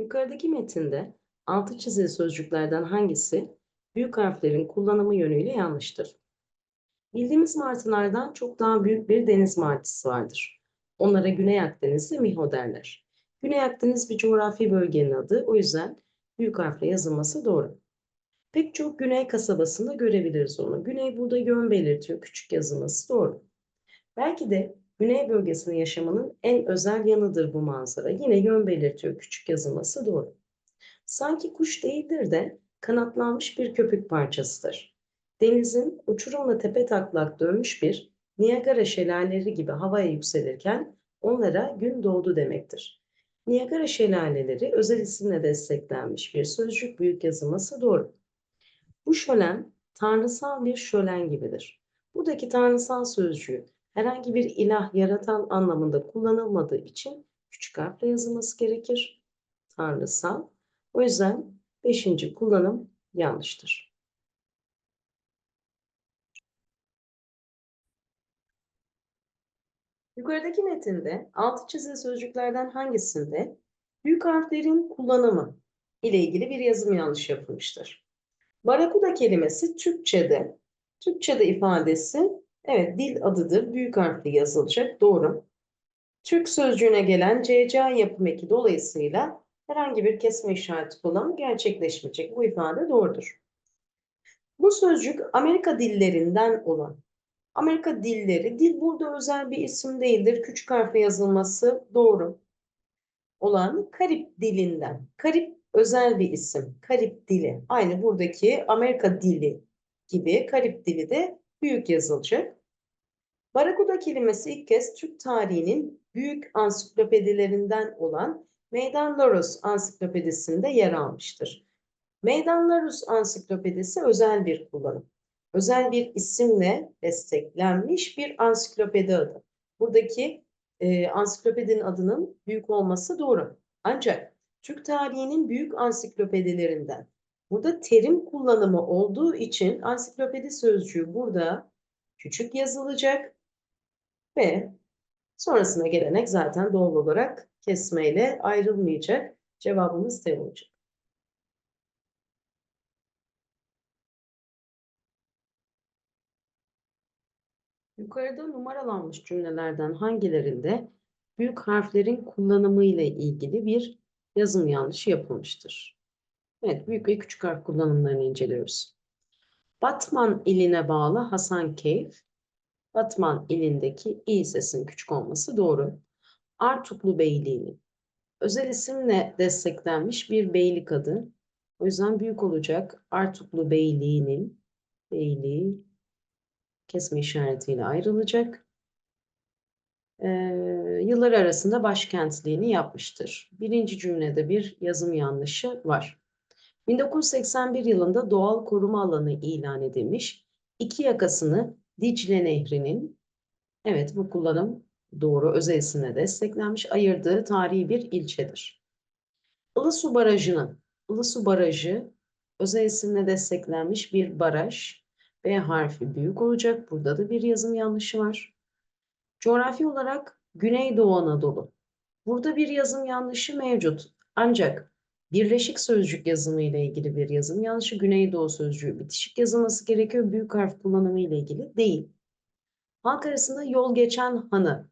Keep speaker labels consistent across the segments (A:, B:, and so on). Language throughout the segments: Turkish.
A: Yukarıdaki metinde altı çizili sözcüklerden hangisi büyük harflerin kullanımı yönüyle yanlıştır? Bildiğimiz martılardan çok daha büyük bir deniz martısı vardır. Onlara Güney Akdeniz'de Miho derler. Güney Akdeniz bir coğrafi bölgenin adı, o yüzden büyük harfle yazılması doğru. Pek çok güney kasabasında görebiliriz onu. Güney burada yön belirtiyor, küçük yazılması doğru. Belki de güney bölgesinde yaşamanın en özel yanıdır bu manzara. Yine yön belirtiyor, küçük yazılması doğru. Sanki kuş değildir de kanatlanmış bir köpük parçasıdır. Denizin uçurumla tepe taklak dönmüş bir Niagara şelaleleri gibi havaya yükselirken onlara gün doğdu demektir. Niagara şelaleleri özel isimle desteklenmiş bir sözcük büyük yazılması doğru. Bu şölen tanrısal bir şölen gibidir. Buradaki tanrısal sözcüğü herhangi bir ilah yaratan anlamında kullanılmadığı için küçük harfle yazılması gerekir. Tanrısal. O yüzden beşinci kullanım yanlıştır. Yukarıdaki metinde altı çizili sözcüklerden hangisinde büyük harflerin kullanımı ile ilgili bir yazım yanlış yapılmıştır? Barakuda kelimesi Türkçe'de, Türkçe'de ifadesi evet dil adıdır, büyük harfle yazılacak, doğru. Türk sözcüğüne gelen CC yapım eki dolayısıyla herhangi bir kesme işareti kullanımı gerçekleşmeyecek. Bu ifade doğrudur. Bu sözcük Amerika dillerinden olan Amerika dilleri, dil burada özel bir isim değildir. Küçük harfle yazılması doğru olan Karip dilinden. Karip özel bir isim. Karip dili. Aynı buradaki Amerika dili gibi Karip dili de büyük yazılacak. Barakuda kelimesi ilk kez Türk tarihinin büyük ansiklopedilerinden olan Meydan Larus ansiklopedisinde yer almıştır. Meydan Larus ansiklopedisi özel bir kullanım özel bir isimle desteklenmiş bir ansiklopedi adı. Buradaki e, ansiklopedinin adının büyük olması doğru. Ancak Türk tarihinin büyük ansiklopedilerinden burada terim kullanımı olduğu için ansiklopedi sözcüğü burada küçük yazılacak ve sonrasına gelenek zaten doğal olarak kesmeyle ayrılmayacak. Cevabımız T olacak. Yukarıda numaralanmış cümlelerden hangilerinde büyük harflerin kullanımı ile ilgili bir yazım yanlışı yapılmıştır? Evet, büyük ve küçük harf kullanımlarını inceliyoruz. Batman iline bağlı Hasankeyf, Batman ilindeki i sesinin küçük olması doğru. Artuklu Beyliği'nin özel isimle desteklenmiş bir beylik adı. O yüzden büyük olacak. Artuklu Beyliği'nin beyliği kesme işaretiyle ayrılacak. Ee, yıllar arasında başkentliğini yapmıştır. Birinci cümlede bir yazım yanlışı var. 1981 yılında doğal koruma alanı ilan edilmiş. İki yakasını Dicle Nehri'nin, evet bu kullanım doğru özel isimle desteklenmiş, ayırdığı tarihi bir ilçedir. Ilısu Barajı'nın, Ilısu Barajı özel isimle desteklenmiş bir baraj, B harfi büyük olacak. Burada da bir yazım yanlışı var. Coğrafi olarak Güneydoğu Anadolu. Burada bir yazım yanlışı mevcut. Ancak birleşik sözcük yazımı ile ilgili bir yazım yanlışı Güneydoğu sözcüğü bitişik yazılması gerekiyor. Büyük harf kullanımı ile ilgili değil. Halk arasında yol geçen hanı.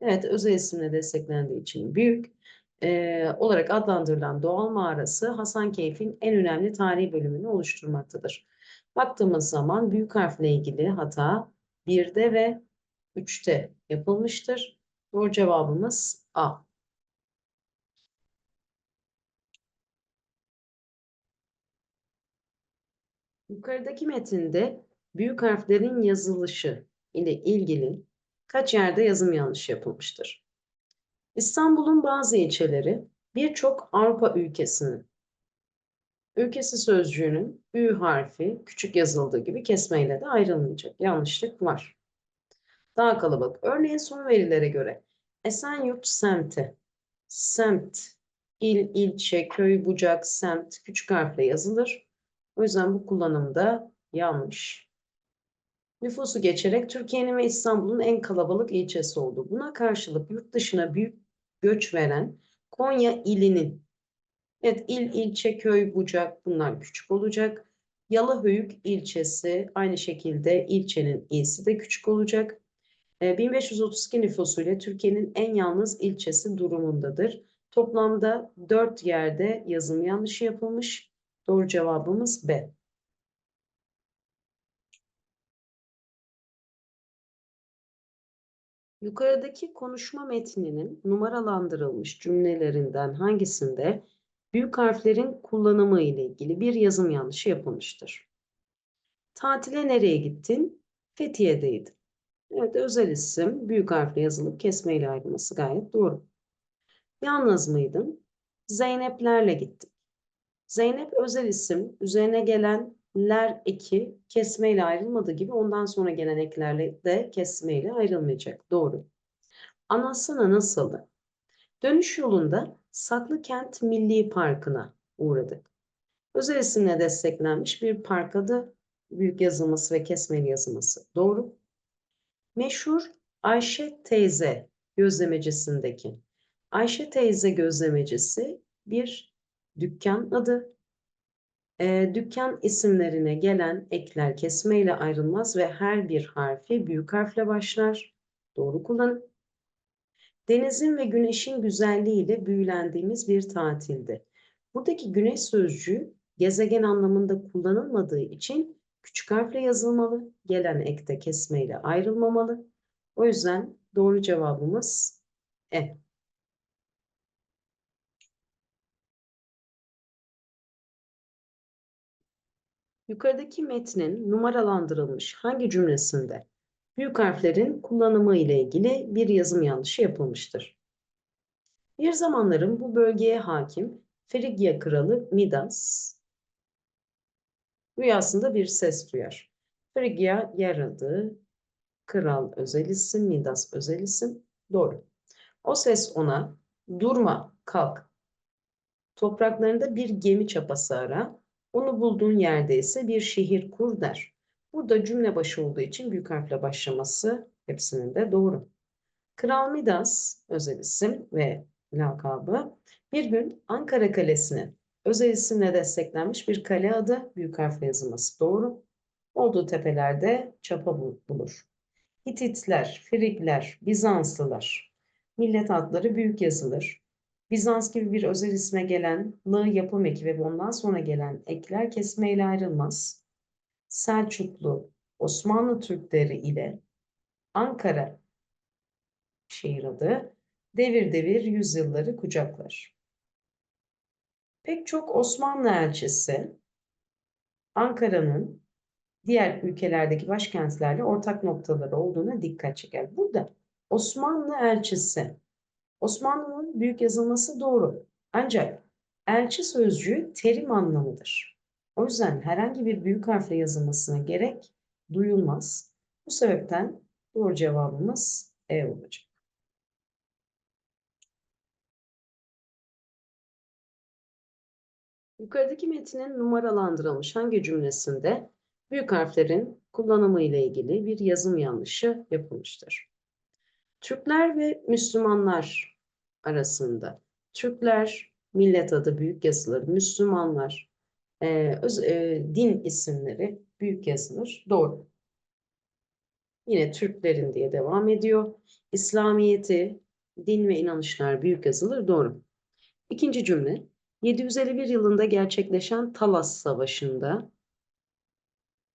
A: Evet özel isimle desteklendiği için büyük e, olarak adlandırılan doğal mağarası Hasankeyf'in en önemli tarihi bölümünü oluşturmaktadır. Baktığımız zaman büyük harfle ilgili hata 1'de ve 3'te yapılmıştır. Doğru cevabımız A. Yukarıdaki metinde büyük harflerin yazılışı ile ilgili kaç yerde yazım yanlış yapılmıştır? İstanbul'un bazı ilçeleri birçok Avrupa ülkesinin Ülkesi sözcüğünün Ü harfi küçük yazıldığı gibi kesmeyle de ayrılmayacak. Yanlışlık var. Daha kalabalık. Örneğin son verilere göre Esenyurt semti, semt, il, ilçe, köy, bucak, semt küçük harfle yazılır. O yüzden bu kullanımda yanlış. Nüfusu geçerek Türkiye'nin ve İstanbul'un en kalabalık ilçesi oldu. Buna karşılık yurt dışına büyük göç veren Konya ilinin Evet, il, ilçe, köy, bucak bunlar küçük olacak. Yalıhöyük ilçesi aynı şekilde ilçenin i'si de küçük olacak. E, 1532 nüfusuyla Türkiye'nin en yalnız ilçesi durumundadır. Toplamda 4 yerde yazım yanlışı yapılmış. Doğru cevabımız B. Yukarıdaki konuşma metninin numaralandırılmış cümlelerinden hangisinde büyük harflerin kullanımı ile ilgili bir yazım yanlışı yapılmıştır? Tatile nereye gittin? Fethiye'deydim. Evet, özel isim büyük harfle yazılıp kesmeyle ayrılması gayet doğru. Yalnız mıydın? Zeynep'lerle gittim. Zeynep özel isim, üzerine gelen ler eki kesmeyle ayrılmadığı gibi ondan sonra gelen eklerle de kesmeyle ayrılmayacak. Doğru. Anlatsana nasıldı? Dönüş yolunda Saklıkent Milli Parkı'na uğradık. Özel isimle desteklenmiş bir park adı, büyük yazılması ve kesmeli yazılması. Doğru. Meşhur Ayşe teyze gözlemecisindeki Ayşe teyze gözlemecisi bir dükkan adı. E, dükkan isimlerine gelen ekler kesmeyle ayrılmaz ve her bir harfi büyük harfle başlar. Doğru kullanın. Denizin ve güneşin güzelliğiyle büyülendiğimiz bir tatildi. Buradaki güneş sözcüğü gezegen anlamında kullanılmadığı için küçük harfle yazılmalı, gelen ekte kesmeyle ayrılmamalı. O yüzden doğru cevabımız E. Yukarıdaki metnin numaralandırılmış hangi cümlesinde büyük harflerin kullanımı ile ilgili bir yazım yanlışı yapılmıştır? Bir zamanların bu bölgeye hakim Frigya kralı Midas rüyasında bir ses duyar. Frigya yer adı, kral özel isim, Midas özel isim. Doğru. O ses ona durma, kalk. Topraklarında bir gemi çapası ara, onu bulduğun yerde ise bir şehir kur der. Burada cümle başı olduğu için büyük harfle başlaması hepsinin de doğru. Kral Midas özel isim ve lakabı bir gün Ankara Kalesi'ni özel isimle desteklenmiş bir kale adı büyük harfle yazılması doğru. Olduğu tepelerde çapa bulur. Hititler, Frigler, Bizanslılar. Millet adları büyük yazılır. Bizans gibi bir özel isme gelen lı yapım eki ve ondan sonra gelen ekler kesmeyle ayrılmaz. Selçuklu, Osmanlı Türkleri ile Ankara şehir adı devir devir yüzyılları kucaklar. Pek çok Osmanlı elçisi Ankara'nın diğer ülkelerdeki başkentlerle ortak noktaları olduğuna dikkat çeker. Burada Osmanlı elçisi Osmanlı'nın büyük yazılması doğru. Ancak elçi sözcüğü terim anlamıdır. O yüzden herhangi bir büyük harfle yazılmasına gerek duyulmaz. Bu sebepten doğru cevabımız E olacak. Yukarıdaki metnin numaralandırılmış hangi cümlesinde büyük harflerin kullanımı ile ilgili bir yazım yanlışı yapılmıştır? Türkler ve Müslümanlar arasında. Türkler millet adı büyük yazılır. Müslümanlar e, öz, e, din isimleri büyük yazılır. Doğru. Yine Türklerin diye devam ediyor. İslamiyeti, din ve inanışlar büyük yazılır. Doğru. İkinci cümle. 751 yılında gerçekleşen Talas Savaşı'nda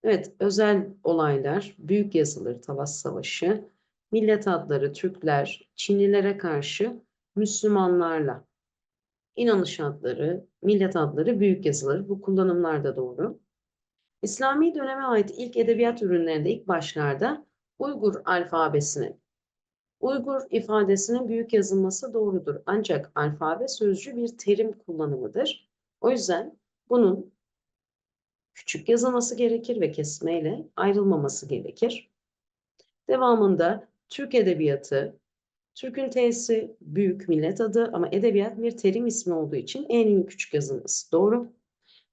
A: Evet, özel olaylar büyük yazılır Talas Savaşı. Millet adları Türkler, Çinlilere karşı Müslümanlarla. İnanış adları, millet adları büyük yazılır. Bu kullanımlar da doğru. İslami döneme ait ilk edebiyat ürünlerinde ilk başlarda Uygur alfabesinin Uygur ifadesinin büyük yazılması doğrudur. Ancak alfabe sözcüğü bir terim kullanımıdır. O yüzden bunun küçük yazılması gerekir ve kesmeyle ayrılmaması gerekir. Devamında Türk Edebiyatı, Türk'ün T'si büyük millet adı ama edebiyat bir terim ismi olduğu için en küçük yazılması doğru.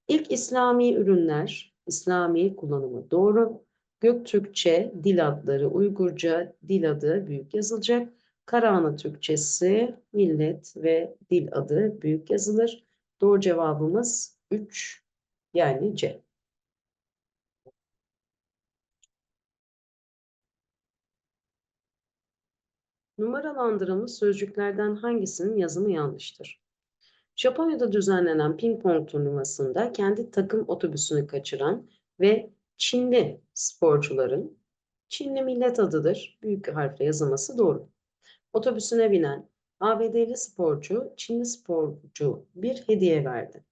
A: İlk İslami ürünler, İslami kullanımı doğru. Göktürkçe dil adları, Uygurca dil adı büyük yazılacak. Karahanlı Türkçesi millet ve dil adı büyük yazılır. Doğru cevabımız 3 yani C. Numaralandırılmış sözcüklerden hangisinin yazımı yanlıştır? Japonya'da düzenlenen ping pong turnuvasında kendi takım otobüsünü kaçıran ve Çinli sporcuların Çinli millet adıdır. Büyük harfle yazılması doğru. Otobüsüne binen ABD'li sporcu Çinli sporcu bir hediye verdi.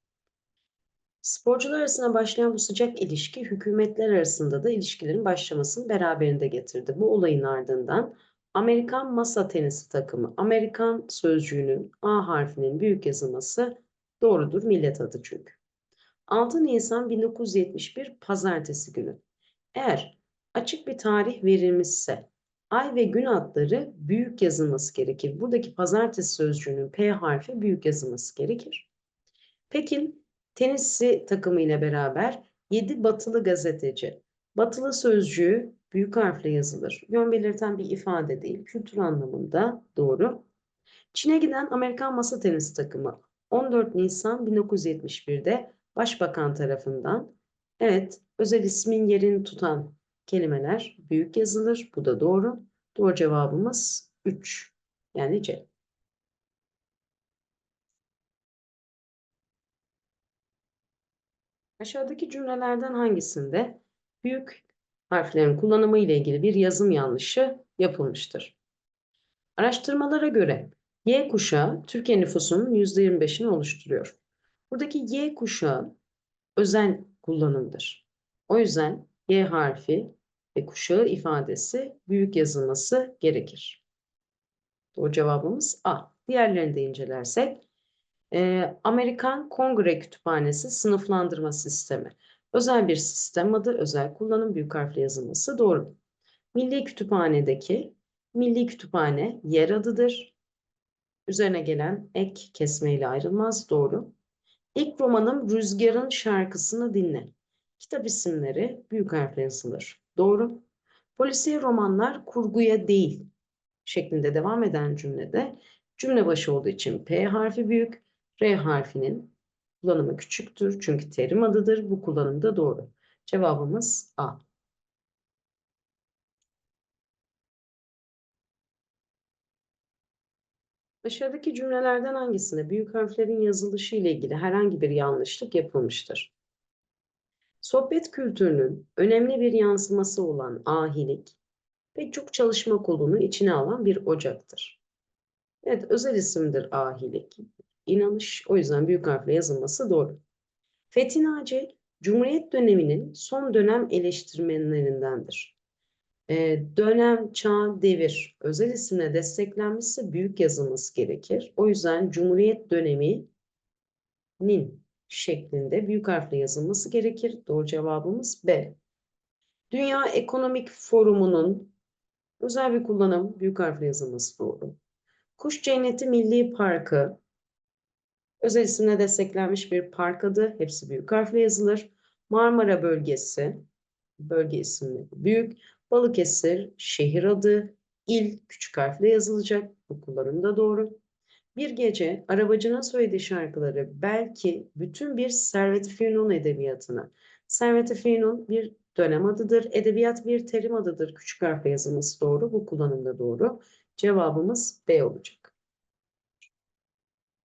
A: Sporcular arasında başlayan bu sıcak ilişki hükümetler arasında da ilişkilerin başlamasını beraberinde getirdi. Bu olayın ardından Amerikan masa tenisi takımı Amerikan sözcüğünün A harfinin büyük yazılması doğrudur millet adı çünkü. 6 Nisan 1971 Pazartesi günü. Eğer açık bir tarih verilmişse ay ve gün adları büyük yazılması gerekir. Buradaki pazartesi sözcüğünün P harfi büyük yazılması gerekir. Pekin tenisi takımı ile beraber 7 batılı gazeteci. Batılı sözcüğü büyük harfle yazılır. Yön belirten bir ifade değil. Kültür anlamında doğru. Çin'e giden Amerikan masa tenisi takımı 14 Nisan 1971'de Başbakan tarafından evet özel ismin yerini tutan kelimeler büyük yazılır. Bu da doğru. Doğru cevabımız 3 yani C. Aşağıdaki cümlelerden hangisinde büyük harflerin kullanımı ile ilgili bir yazım yanlışı yapılmıştır? Araştırmalara göre Y kuşağı Türkiye nüfusunun %25'ini oluşturuyor. Buradaki Y kuşağı özel kullanımdır. O yüzden Y harfi ve kuşağı ifadesi büyük yazılması gerekir. Doğru cevabımız A. Diğerlerini de incelersek e, Amerikan Kongre Kütüphanesi sınıflandırma sistemi. Özel bir sistem adı, özel kullanım büyük harfle yazılması doğru. Milli Kütüphane'deki Milli Kütüphane yer adıdır. Üzerine gelen ek kesmeyle ayrılmaz doğru. İlk romanım Rüzgar'ın şarkısını dinle. Kitap isimleri büyük harfle yazılır. Doğru. Polisiye romanlar kurguya değil şeklinde devam eden cümlede cümle başı olduğu için P harfi büyük, R harfinin kullanımı küçüktür. Çünkü terim adıdır. Bu kullanımda doğru. Cevabımız A. Aşağıdaki cümlelerden hangisinde büyük harflerin yazılışı ile ilgili herhangi bir yanlışlık yapılmıştır? Sohbet kültürünün önemli bir yansıması olan ahilik, pek çok çalışma kolunu içine alan bir ocaktır. Evet, özel isimdir ahilik. İnanış, o yüzden büyük harfle yazılması doğru. Fethi Naci, Cumhuriyet döneminin son dönem eleştirmenlerindendir. Ee, dönem, çağ, devir özel isimle desteklenmişse büyük yazılması gerekir. O yüzden Cumhuriyet döneminin şeklinde büyük harfle yazılması gerekir. Doğru cevabımız B. Dünya Ekonomik Forumu'nun özel bir kullanım büyük harfle yazılması doğru. Kuş Cenneti Milli Parkı özel isimle desteklenmiş bir park adı. Hepsi büyük harfle yazılır. Marmara Bölgesi bölge isimleri büyük. Balıkesir şehir adı, il küçük harfle yazılacak. Bu kullanım doğru. Bir gece arabacının söylediği şarkıları belki bütün bir Servet-i Fünun edebiyatına. Servet-i Fünun bir dönem adıdır. Edebiyat bir terim adıdır. Küçük harfle yazılması doğru. Bu kullanımda doğru. Cevabımız B olacak.